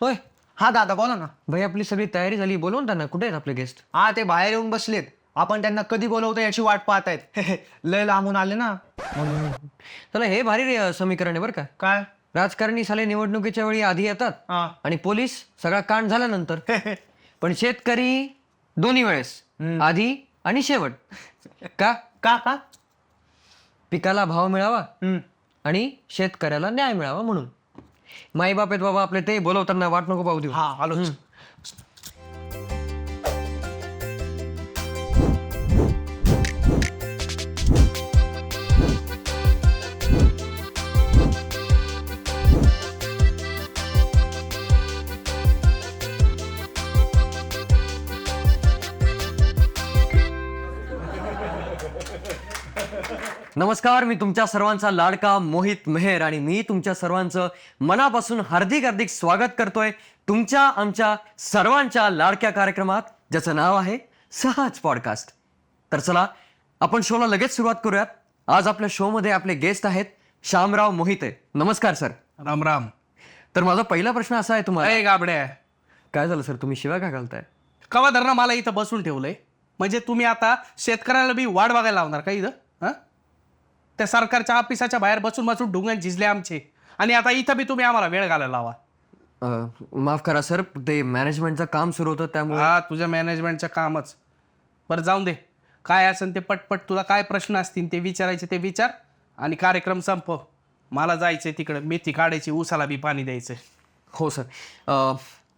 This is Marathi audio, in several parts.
होय. हा दादा बोला ना. भाई आपली सगळी तयारी झाली. बोलवून त्यांना. कुठे आहेत आपले गेस्ट हा ते बाहेर येऊन बसलेत. आपण त्यांना कधी बोलवतो याची वाट पाहत आहेत लय लांबून आले ना. चला हे भारी रे- समीकरण आहे बरं का. काय? राजकारणी साले निवडणुकीच्या वेळी आधी येतात हा. आणि पोलीस सगळा कांड झाल्यानंतर. पण शेतकरी दोन्ही वेळेस. आधी आणि शेवट. का? का का? पिकाला भाव मिळावा हम्म. आणि शेतकऱ्याला न्याय मिळावा म्हणून. माईबाप आहेत बाबा आपले ते बोलवताना वाट नको पाहू देऊ. हा आलोच. नमस्कार मी तुमच्या सर्वांचा लाडका मोहित मेहर आणि मी तुमच्या सर्वांचं मनापासून हार्दिक हार्दिक स्वागत करतोय तुमच्या आमच्या सर्वांच्या लाडक्या कार्यक्रमात ज्याचं नाव आहे सहज पॉडकास्ट. तर चला आपण शोला लगेच सुरुवात करूयात. आज आपल्या शोमध्ये आपले गेस्ट आहेत श्यामराव मोहिते. नमस्कार सर. राम राम. तर माझा पहिला प्रश्न असा आहे तुम्हाला. अरे गाबड्या. काय झालं सर? तुम्ही शिवाय का घालताय? कवा धरणं मला इथं बसून ठेवलंय. म्हणजे तुम्ही आता शेतकऱ्याला बी वाट बघायला लावणार का इथं? हं? त्या सरकारच्या ऑफिसाच्या बाहेर बसून बसून ढुंगण झिजले आमचे. आणि आता इथं बी तुम्ही आम्हाला वेळ घालायला लावा. अं, माफ करा सर ते मॅनेजमेंटचं काम सुरू होतं त्यामुळे हा तुझ्या मॅनेजमेंटचं कामच. बरं जाऊन दे. काय असेल ते पटपट तुला काय प्रश्न असतील ते विचारायचे ते विचार आणि कार्यक्रम संपव. मला जायचंय तिकडं. मेथी काढायची उसाला बी पाणी द्यायचं हो सर. अ,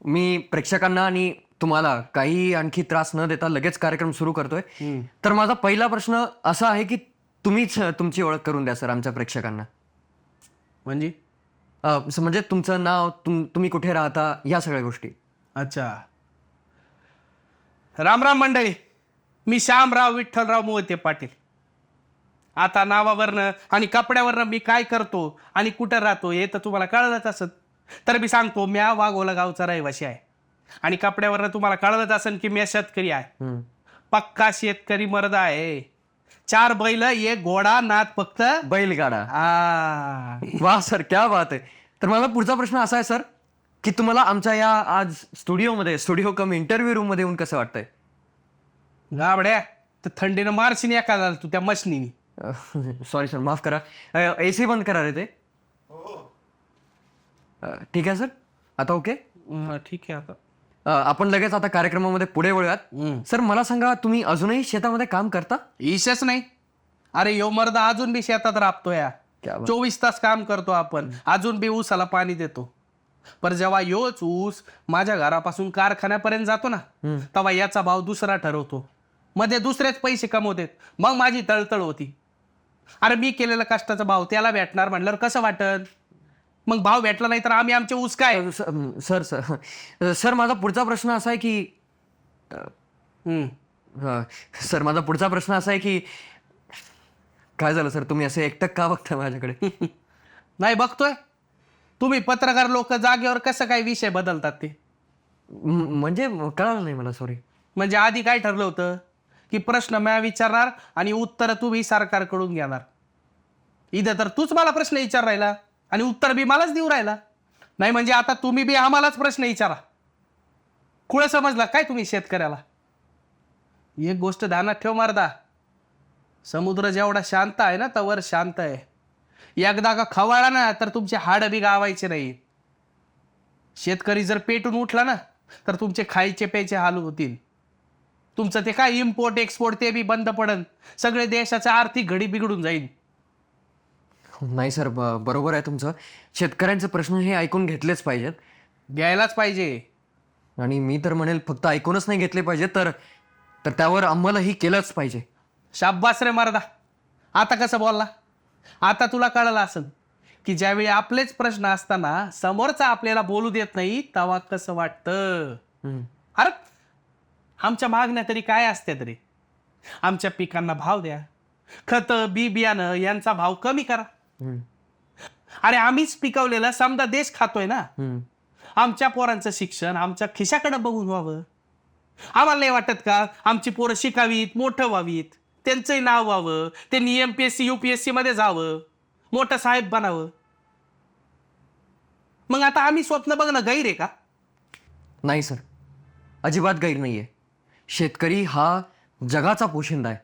मी प्रेक्षकांना आणि तुम्हाला काही आणखी त्रास न देता लगेच कार्यक्रम सुरू करतोय. तर माझा पहिला प्रश्न असा आहे की तुम्हीच तुमची ओळख करून द्या सर आमच्या प्रेक्षकांना. म्हणजे? अ, स- म्हणजे तुमचं नाव तुम तुम्ही कुठे राहता या सगळ्या गोष्टी. अच्छा. राम राम मंडळी. मी श्यामराव विठ्ठलराव मोहिते पाटील. आता नावावरनं आणि कपड्यावरनं मी काय करतो आणि कुठं राहतो हे तर तुम्हाला कळलंच असत तर मी सांगतो म्या वाघोला गावचा रहिवासी आहे. आणि कपड्यावरनं तुम्हाला कळलंच असेल की मी शेतकरी आहे. हम्म. पक्का शेतकरी मर्द आहे. चार बैल एक घोडा नाद फक्त बैलगाडा. आ. वा सर क्या बात आहे. तर माझा पुढचा प्रश्न असा आहे सर की तुम्हाला आमच्या या आज स्टुडिओमध्ये स्टुडिओ कम इंटरव्ह्यू रूममध्ये येऊन कसं वाटतंय? गाबड्या तर थंडीनं मारशीन एका तू त्या मशनीनी. सॉरी सर माफ करा. ए सी बंद करा रे ते. अ, ठीक आहे सर? आता ओके हं, ठीक आहे आता. अ, आपण लगेच आता कार्यक्रमामध्ये पुढे वळूयात. सर मला सांगा तुम्ही अजूनही शेतामध्ये काम करता? ईशच नाही. अरे यो मर्द अजून बी शेतात राबतो या. क्या बात. चोवीस तास काम करतो आपण. अजून बी ऊसाला पाणी देतो. पर जेव्हा योच ऊस माझ्या घरापासून कारखान्यापर्यंत जातो ना तेव्हा याचा भाव दुसरा ठरवतो. मध्ये दुसरेच पैसे कमवतेत. मग माझी तळतळ होती. अरे मी केलेला कष्टाचा भाव त्याला भेटणार म्हणल्यावर कसं वाटत मग भाव भेटला नाही तर आम्ही आमचे ऊस काय? स- सर सर सर माझा पुढचा प्रश्न असा आहे की हम्म. अ, सर माझा पुढचा प्रश्न असा आहे की काय झालं सर? तुम्ही असे एकटक का बघताय माझ्याकडे? नाही बघतोय. तुम्ही पत्रकार लोक जागेवर कसं काय विषय बदलतात ते? म- म्हणजे कळालं नाही मला सॉरी म्हणजे आधी काय ठरलं होतं? की प्रश्न म्या विचारणार आणि उत्तर तुम्ही सरकारकडून घेणार. इथं तर तूच मला प्रश्न विचार राहिला. आणि उत्तर बी मलाच देऊ राहिला. नाही म्हणजे आता तुम्ही बी आम्हालाच प्रश्न विचारा. कुळं समजला काय तुम्ही शेतकऱ्याला? एक गोष्ट ध्यानात ठेव मारदा. समुद्र जेवढा शांत आहे ना तवर शांत आहे. एकदा का खवाळा ना तर तुमचे हाड बी गावायचे नाही. शेतकरी जर पेटून उठला ना तर तुमचे खायचे प्यायचे हाल होतील. तुमचं ते काय इम्पोर्ट एक्सपोर्ट ते बी बंद पडन. सगळे देशाचा आर्थिक घडी बिघडून जाईल नाही सर ब- बरोबर आहे तुमचं. शेतकऱ्यांचे प्रश्न हे ऐकून घेतलेच पाहिजेत. घ्यायलाच पाहिजे. आणि मी तर म्हणेल फक्त ऐकूनच नाही घेतले पाहिजे तर तर त्यावर अंमलही केलंच पाहिजे. शाब्बास रे मर्दा. आता कसं बोलला? आता तुला कळलं असेल की ज्यावेळी आपलेच प्रश्न असताना समोरचा आपल्याला बोलू देत नाही तेव्हा कसं वाटतं? हम्म. अरे आमच्या मागण्या तरी काय असत्या तरी? आमच्या पिकांना भाव द्या. खतं बी बियाणं यांचा भाव कमी करा. अरे आम्हीच पिकवलेला समजा देश खातोय ना. आमच्या पोरांचं शिक्षण आमच्या खिशाकडे बघून व्हावं. आम्हाला नाही वाटत का आमची पोरं शिकावीत मोठं व्हावीत. त्यांचंही नाव व्हावं त्यांनी M P S C U P S C मध्ये जावं मोठं साहेब बनावं. मग आता आम्ही स्वप्न बघणं गैर आहे का? नाही सर. अजिबात गैर नाही आहे शेतकरी हा जगाचा पोशिंदा आहे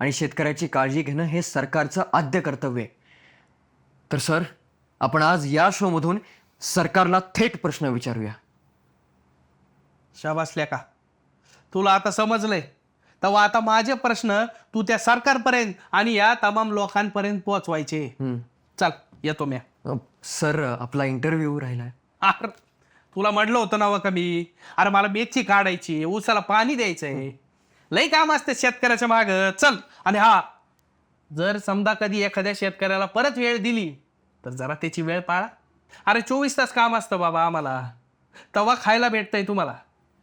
आणि शेतकऱ्याची काळजी घेणं हे सरकारचं आद्य कर्तव्य आहे. तर सर आपण आज या शोमधून सरकारला थेट प्रश्न विचारूया. शाबासल्या का तुला आता समजलंय. तेव्हा आता माझे प्रश्न तू त्या सरकारपर्यंत आणि या तमाम लोकांपर्यंत पोहोचवायचे. हम्म. चल येतो म्या. अ, सर आपला इंटरव्ह्यू राहिला अरे तुला म्हटलं होतं ना का मी? अरे मला मेथी काढायची ऊसाला पाणी द्यायचंय. लई काम असते शेतकऱ्याच्या माग. चल आणि हा जर समजा कधी एखाद्या शेतकऱ्याला परत वेळ दिली तर जरा त्याची वेळ पाळा. अरे चोवीस तास काम असतं बाबा आम्हाला. तवा खायला भेटतंय तुम्हाला.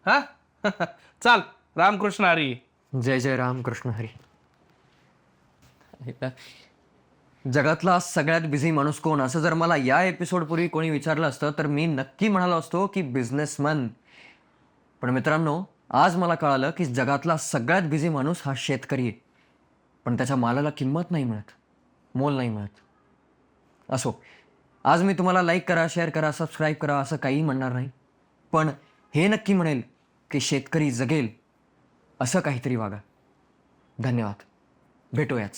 हा? चाल रामकृष्ण हरी. जय जय रामकृष्ण हरी. जगातला सगळ्यात बिझी माणूस कोण? असं जर मला या एपिसोडपूर्वी कोणी विचारलं असतं तर मी नक्की म्हणालो असतो की बिझनेसमॅन पण मित्रांनो आज मला कळालं की जगातला सगळ्यात बिझी माणूस हा शेतकरी आहे. पण त्याच्या मालाला किंमत नाही मिळत. मोल नाही मिळत. असो. आज मी तुम्हाला लाईक करा शेअर करा सबस्क्राईब करा असं काही म्हणणार नाही. पण हे नक्की म्हणेल की शेतकरी जगेल असं काहीतरी वागा. धन्यवाद. भेटूयाच.